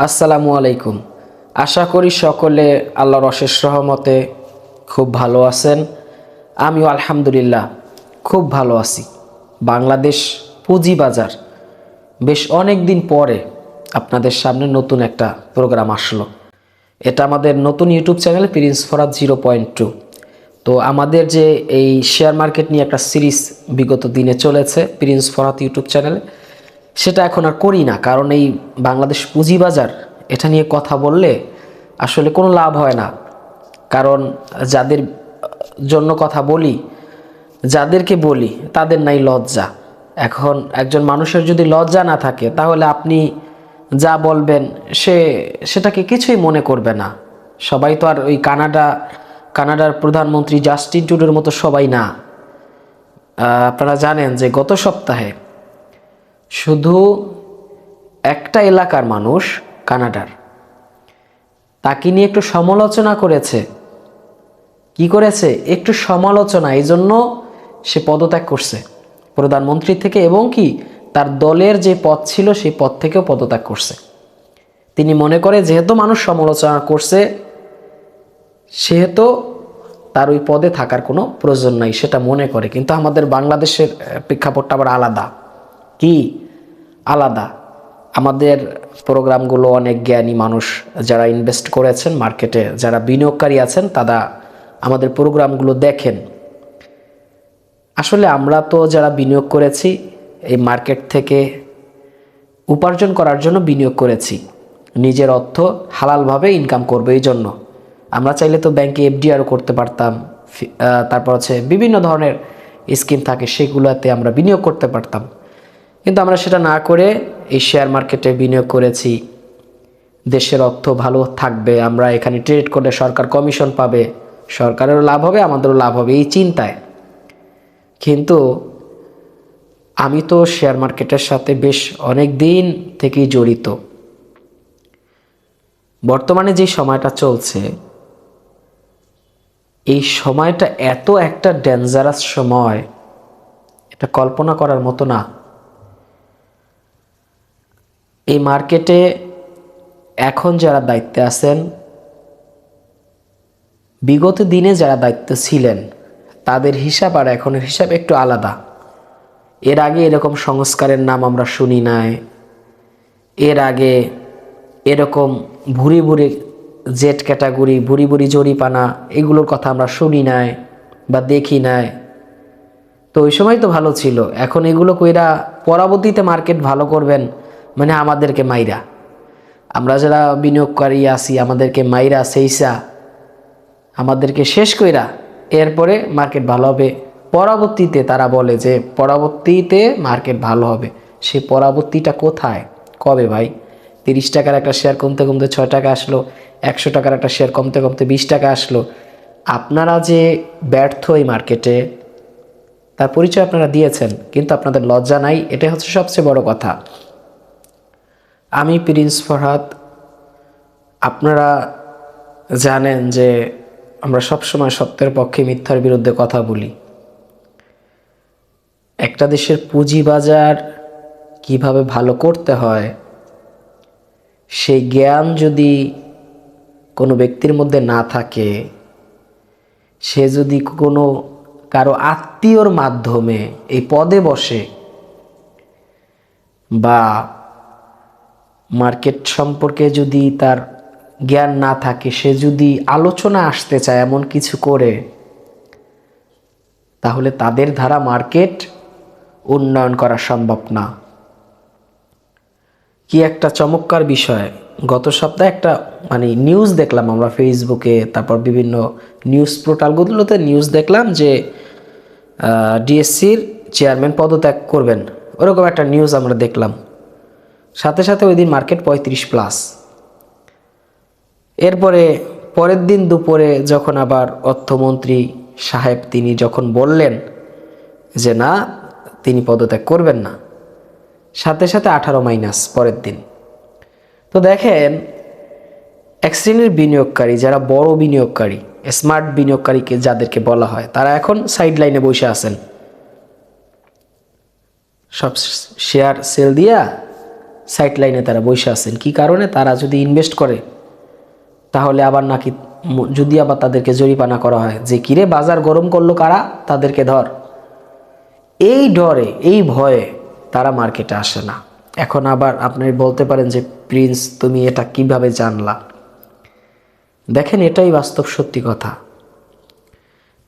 আসসালামু আলাইকুম। আশা করি সকলে আল্লাহর অশেষ রহমতে খুব ভালো আছেন। আমিও আলহামদুলিল্লাহ খুব ভালো আছি। বাংলাদেশ পুঁজিবাজার বেশ অনেক দিন পরে আপনাদের সামনে নতুন একটা প্রোগ্রাম আসলো। এটা আমাদের নতুন YouTube channel Prince Farhad zero point two. তো আমাদের যে এই শেয়ার মার্কেট নিয়ে একটা সিরিজ বিগত দিনে চলেছে প্রিন্স ফরাত ইউটিউব চ্যানেলে। সেটা এখন আর করি না। কারণ এই বাংলাদেশ পুঁজিবাজার, এটা নিয়ে কথা বললে আসলে কোনো লাভ হয় না। কারণ যাদের জন্য কথা বলি, যাদেরকে বলি, তাদের নাই লজ্জা। এখন একজন মানুষের যদি লজ্জা না থাকে, তাহলে আপনি যা বলবেন, সে, সেটাকে কিছুই মনে করবে না। সবাই তো আর ওই কানাডা, কানাডার প্রধানমন্ত্রী জাস্টিন টুডোর মতো সবাই না। আপনারা জানেন যে গত সপ্তাহে শুধু একটা এলাকার মানুষ কানাডার। তাকে নিয়ে একটু সমালোচনা করেছে। কি করেছে? একটু সমালোচনা, এই জন্য সে পদত্যাগ করছে। প্রধানমন্ত্রী থেকে এবং কি, তার দলের যে পদ ছিল, সেই পদ থেকেও পদত্যাগ করছে। তিনি মনে করে, যেহেতু মানুষ সমালোচনা করছে, সেহেতু তার ওই পদে থাকার কোনো প্রয়োজন নাই, সেটা মনে করে। কিন্তু আমাদের বাংলাদেশের প্রেক্ষাপটটা আবার আলাদা। কি? আলাদা। আমাদের প্রোগ্রামগুলো অনেক জ্ঞানী মানুষ যারা ইনভেস্ট করেছেন মার্কেটে যারা বিনিয়োগকারী আছেন, তারা আমাদের প্রোগ্রামগুলো দেখেন। আসলে আমরা তো যারা বিনিয়োগ করেছি, এই মার্কেট থেকে উপার্জন করার জন্য বিনিয়োগ করেছি। নিজের অর্থ হালালভাবে ইনকাম করবে এই জন্য। আমরা চাইলে তো ব্যাংকে এফডিআরও করতে পারতাম তারপর হচ্ছে বিভিন্ন ধরনের স্কিম থাকে, সেগুলোতে আমরা বিনিয়োগ করতে পারতাম। কিন্তু আমরা সেটা না করে এই শেয়ার মার্কেটে বিনিয়োগ করেছি। দেশের অর্থ ভালো থাকবে, আমরা এখানে ট্রেড করলে সরকার কমিশন পাবে, সরকারেরও লাভ হবে, আমাদেরও লাভ হবে, এই চিন্তায়। কিন্তু আমি তো শেয়ার মার্কেটের সাথে বেশ অনেক দিন থেকেই জড়িত। বর্তমানে যে সময়টা চলছে, এই সময়টা এত একটা ডেঞ্জারাস সময়, এটা কল্পনা করার মতো না। এই মার্কেটে এখন যারা দায়িত্বে আছেন, বিগত দিনে যারা দায়িত্ব ছিলেন, তাদের হিসাব আর এখনের হিসাব একটু আলাদা। এর আগে এরকম সংস্কারের নাম আমরা শুনি নাই। এর আগে এরকম ভুরি ভুরি জেট ক্যাটাগরি, ভুরি ভুরি জরিপানা এগুলোর কথা আমরা শুনি নাই বা দেখি নাই। তো ওই সময় তো ভালো ছিল। এখন এগুলো কইরা পরবর্তীতে মার্কেট ভালো করবেন মানে আমাদেরকে মাইরা। আমরা যারা বিনিয়োগকারী আছি, আমাদেরকে মাইরা, সেইসা, আমাদেরকে শেষ কইরা এরপরে মার্কেট ভালো হবে। পরবর্তীতে তারা বলে যে, পরবর্তীতে মার্কেট ভালো হবে। সে পরবর্তীটা কোথায়? কবে ভাই? তিরিশ টাকার একটা শেয়ার কমতে কমতে ছয় টাকা আসলো, একশো টাকার একটা শেয়ার কমতে কমতে বিশ টাকা আসলো। আপনারা যে ব্যর্থ এই মার্কেটে তার পরিচয় আপনারা দিয়েছেন, কিন্তু আপনাদের লজ্জা নাই, এটাই হচ্ছে সবচেয়ে বড় কথা। আমি প্রিন্স ফরহাদ, আপনারা জানেন যে আমরা সবসময় সত্যের পক্ষে মিথ্যার বিরুদ্ধে কথা বলি। একটা দেশের পুঁজিবাজার কীভাবে ভালো করতে হয়, সেই জ্ঞান যদি কোনো ব্যক্তির মধ্যে না থাকে, সে যদি কোনো কারও আত্মীয়র মাধ্যমে এই পদে বসে বা মার্কেট সম্পর্কে যদি তার জ্ঞান না থাকে, সে যদি আলোচনা আসতে চায় এমন কিছু করে, তাহলে তাদের দ্বারা মার্কেট উন্নয়ন করা সম্ভব না। কি একটা চমৎকার বিষয়। গত সপ্তাহে একটা মানে নিউজ দেখলাম আমরা ফেসবুকে তারপর বিভিন্ন নিউজ পোর্টালগুলোতে নিউজ দেখলাম যে ডিএসসির চেয়ারম্যান পদত্যাগ করবেন। ওরকম একটা নিউজ আমরা দেখলাম। সাথে সাথে ওই দিন মার্কেট পঁয়ত্রিশ প্লাস এরপরে পরের দিন দুপুরে যখন আবার অর্থমন্ত্রী সাহেব তিনি যখন বললেন যে, না, তিনি পদত্যাগ করবেন না। সাথে সাথে আঠারো মাইনাস পরের দিন। তো দেখেন, এক শ্রেণির বিনিয়োগকারী, যারা বড় বিনিয়োগকারী স্মার্ট বিনিয়োগকারীকে যাদেরকে বলা হয়, তারা এখন সাইড লাইনে বসে আছেন। সব শেয়ার সেল দিয়া সাইড লাইনে তারা বসে আছেন। কি কারণে? তারা যদি ইনভেস্ট করে, তাহলে আবার নাকি যদি আবার তাদেরকে জরিপানা করা হয়। যে কিরে, বাজার গরম করল কারা? তাদেরকে ধর। এই ডরে, এই ভয়ে তারা মার্কেটে আসে না। এখন আবার আপনি বলতে পারেন যে, প্রিন্স, তুমি এটা কীভাবে জানলা? দেখেন, এটাই বাস্তব সত্যি কথা।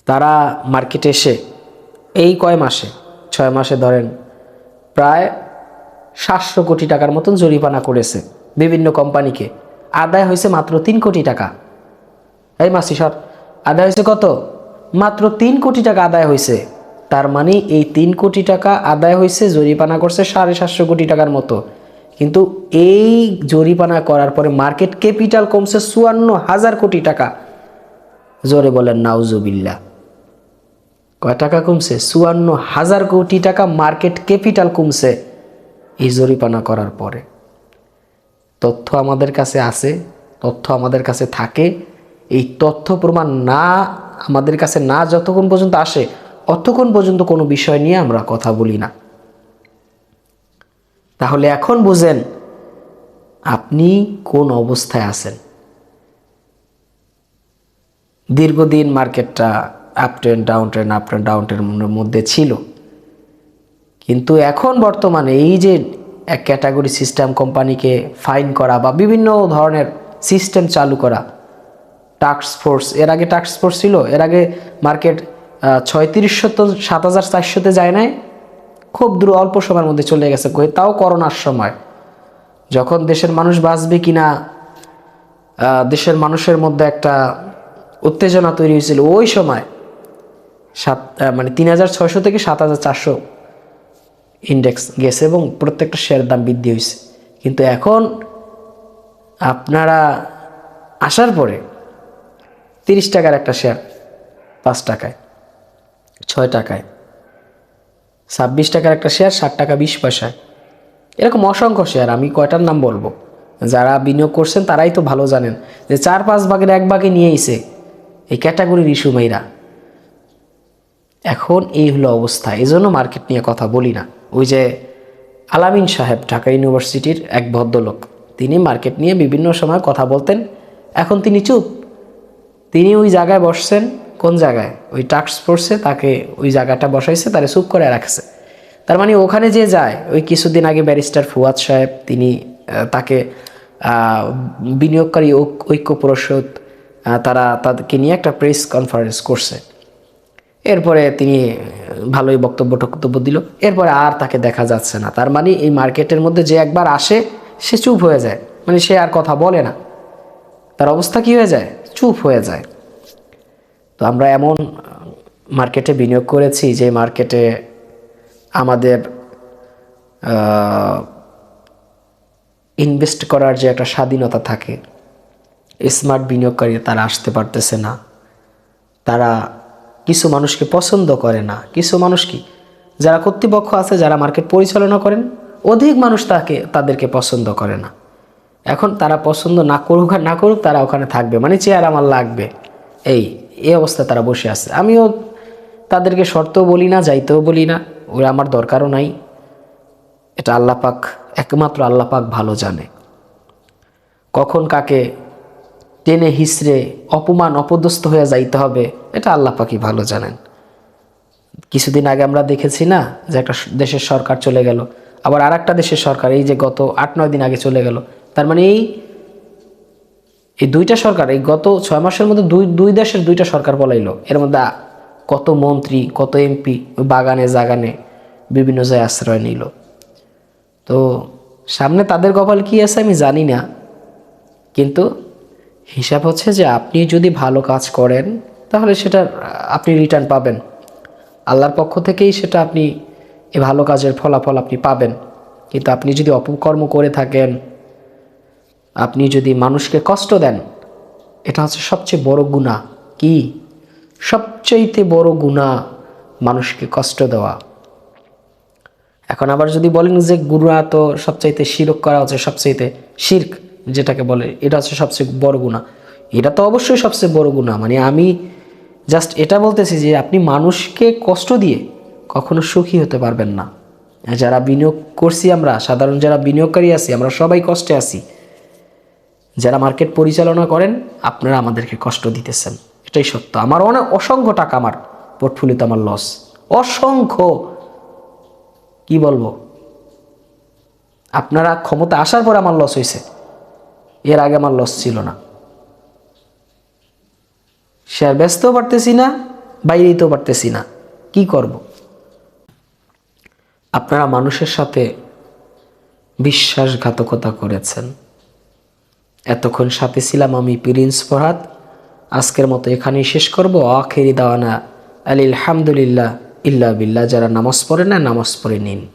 তারা মার্কেটে এসে, এই কয় মাসে, ছয় মাসে ধরেন, প্রায় সাতশো কোটি টাকার মতন জরিমানা করেছে বিভিন্ন কোম্পানিকে। আদায় হয়েছে মাত্র তিন কোটি টাকা। এই মাসি সর আদায় হয়েছে কত? মাত্র তিন কোটি টাকা আদায় হয়েছে। তার মানে এই তিন কোটি টাকা আদায় হয়েছে, জরিমানা করছে সাড়ে সাতশো কোটি টাকার মতো। কিন্তু এই জরিমানা করার পরে মার্কেট ক্যাপিটাল কমছে চুয়ান্ন হাজার কোটি টাকা। জোরে বলেন নাউজুবিল্লা কয় টাকা কমছে? চুয়ান্ন হাজার কোটি টাকা মার্কেট ক্যাপিটাল কমছে। এই জরিমানা করার পরে। তথ্য আমাদের কাছে আছে, তথ্য আমাদের কাছে থাকে। এই তথ্য প্রমাণ না, আমাদের কাছে না যতক্ষণ পর্যন্ত আসে, অতক্ষণ পর্যন্ত কোনো বিষয় নিয়ে আমরা কথা বলি না। তাহলে এখন বুঝেন, আপনি কোন অবস্থায় আছেন? দীর্ঘদিন মার্কেটটা up train down train up train down ট্রেনের মধ্যে ছিল। কিন্তু এখন বর্তমানে এই যে এক ক্যাটাগরি সিস্টেম কোম্পানিকে ফাইন করা বা বিভিন্ন ধরনের সিস্টেম চালু করা টাস্ক ফোর্স এর আগে টাস্ক ফোর্স ছিল এর আগে মার্কেট ছয়ত্রিশশো তো সাত হাজার চারশোতে যায় নাই খুব দ্রুত অল্প সময়ের মধ্যে চলে গেছে কই তাও করোনার সময়। যখন দেশের মানুষ বাঁচবে কিনা আহ, দেশের মানুষের মধ্যে একটা উত্তেজনা তৈরি হয়েছিল ওই সময় সাত মানে তিন হাজার ছয়শো থেকে সাত হাজার চারশো ইন্ডেক্স গেছে এবং প্রত্যেকটা শেয়ারের দাম বৃদ্ধি হয়েছে কিন্তু এখন আপনারা আসার পরে তিরিশ টাকার একটা শেয়ার পাঁচ টাকায়, ছয় টাকায়, ছাব্বিশ টাকার একটা শেয়ার ষাট টাকা বিশ পয়সায়। এরকম অসংখ্য শেয়ার আমি কয়টার নাম বলব? যারা বিনিয়োগ করছেন তারাই তো ভালো জানেন যে চার পাঁচ ভাগের এক ভাগে নিয়ে এসে এই ক্যাটাগরির ইস্যু মেয়েরা এখন এই হলো অবস্থা এই জন্য মার্কেট নিয়ে কথা বলি না। ওই যে আলামিন সাহেব, ঢাকা ইউনিভার্সিটির এক ভদ্রলোক। তিনি মার্কেট নিয়ে বিভিন্ন সময় কথা বলতেন। এখন তিনি চুপ। তিনি ওই জায়গায় বসছেন। কোন জায়গায়? ওই টাস্ক ফোর্সে তাকে ওই জায়গাটা বসাইছে, তারে চুপ করে রাখছে। তার মানে ওখানে যে যায়, ওই কিছুদিন আগে ব্যারিস্টার ফুয়াদ সাহেব, তিনি তাকে বিনিয়োগকারী ঐক- ঐক্য পরিষদ তারা তাদেরকে নিয়ে একটা প্রেস কনফারেন্স করছে। এরপরে তিনি ভালোই বক্তব্য টক্তব্য দিল। এরপরে আর তাকে দেখা যাচ্ছে না। তার মানে এই মার্কেটের মধ্যে যে একবার আসে, সে চুপ হয়ে যায়। মানে সে আর কথা বলে না। তার অবস্থা কি হয়ে যায়? চুপ হয়ে যায়। তো আমরা এমন মার্কেটে বিনিয়োগ করেছি যে মার্কেটে আমাদের ইনভেস্ট করার যে একটা স্বাধীনতা থাকে স্মার্ট বিনিয়োগকারী তারা আসতে পারতেছে না। তারা কিছু মানুষকে পছন্দ করে না। কিছু মানুষ কি? যারা কর্তৃপক্ষ আছে, যারা মার্কেট পরিচালনা করেন, অধিক মানুষ তাকে, তাদেরকে পছন্দ করে না। এখন তারা পছন্দ না করুক আর না করুক, তারা ওখানে থাকবে। মানে চেয়ার আমার লাগবে। এই এই অবস্থায় তারা বসে আছে। আমিও তাদেরকে শর্তও বলি না, যাইতেও বলি না। ওরা আমার দরকারও নাই। এটা আল্লাহ পাক, একমাত্র আল্লাহ পাক ভালো জানে। কখন কাকে টেনে হিসড়ে অপমান, অপদস্থ হয়ে যাইতে হবে। এটা আল্লাহ পাকই ভালো জানেন। কিছুদিন আগে আমরা দেখেছি না যে একটা দেশের সরকার চলে গেল। আবার আর একটা দেশের সরকার, এই যে গত আট, নয় দিন আগে চলে গেল। তার মানে এই এই দুইটা সরকার, এই গত ছয় মাসের মধ্যে দুই দুই দেশের দুইটা সরকার বলাইলো এর মধ্যে কত মন্ত্রী, কত এমপি, বাগানে, জাগানে বিভিন্ন জায়গায় আশ্রয় নিল। তো সামনে তাদের কপাল কি আছে আমি জানি না। কিন্তু হিসাব হচ্ছে যে আপনি যদি ভালো কাজ করেন, তাহলে সেটা আপনি রিটার্ন পাবেন। আল্লাহর পক্ষ থেকেই সেটা আপনি, এই ভালো কাজের ফলাফল আপনি পাবেন। কিন্তু আপনি যদি অপকর্ম করে থাকেন, আপনি যদি মানুষকে কষ্ট দেন, এটা হচ্ছে সবচেয়ে বড় গুণা। কি? সবচাইতে বড় গুণা মানুষকে কষ্ট দেওয়া। এখন আবার যদি বলেন যে গুণা তো সবচাইতে শিরক করা হচ্ছে, সবচাইতে শির্ক যেটাকে বলে, এটা হচ্ছে সবচেয়ে বড় গুণা এটা তো অবশ্যই সবচেয়ে বড় গুণা মানে আমি জাস্ট এটা বলতেছি যে, আপনি মানুষকে কষ্ট দিয়ে কখনো সুখী হতে পারবেন না। যারা বিনিয়োগ করছি আমরা, সাধারণ যারা বিনিয়োগকারী আছি, আমরা সবাই কষ্টে আছি। যারা মার্কেট পরিচালনা করেন, আপনারা আমাদেরকে কষ্ট দিতেছেন। এটাই সত্য। আমার অনেক অসংখ্য টাকা আমার পোর্টফোলিওতে আমার লস অসংখ্য। কি বলব? আপনারা ক্ষমতা আসার পর আমার লস হয়েছে। এর আগে আমার লস ছিল না। শেয়ার বেচতেও পারতেছি না বাইরে দিতেও পারতেছি না। কি করব? আপনারা মানুষের সাথে বিশ্বাসঘাতকতা করেছেন। এতক্ষণ সাথে ছিলাম আমি প্রিন্স ফরহাদ। আজকের মতো এখানেই শেষ করব। আখেরি দাওয়ানা আলিল হামদুলিল্লাহ, ইল্লা বিল্লাহ। যারা নামাজ পড়ে না, নামাজ পড়ে নিন।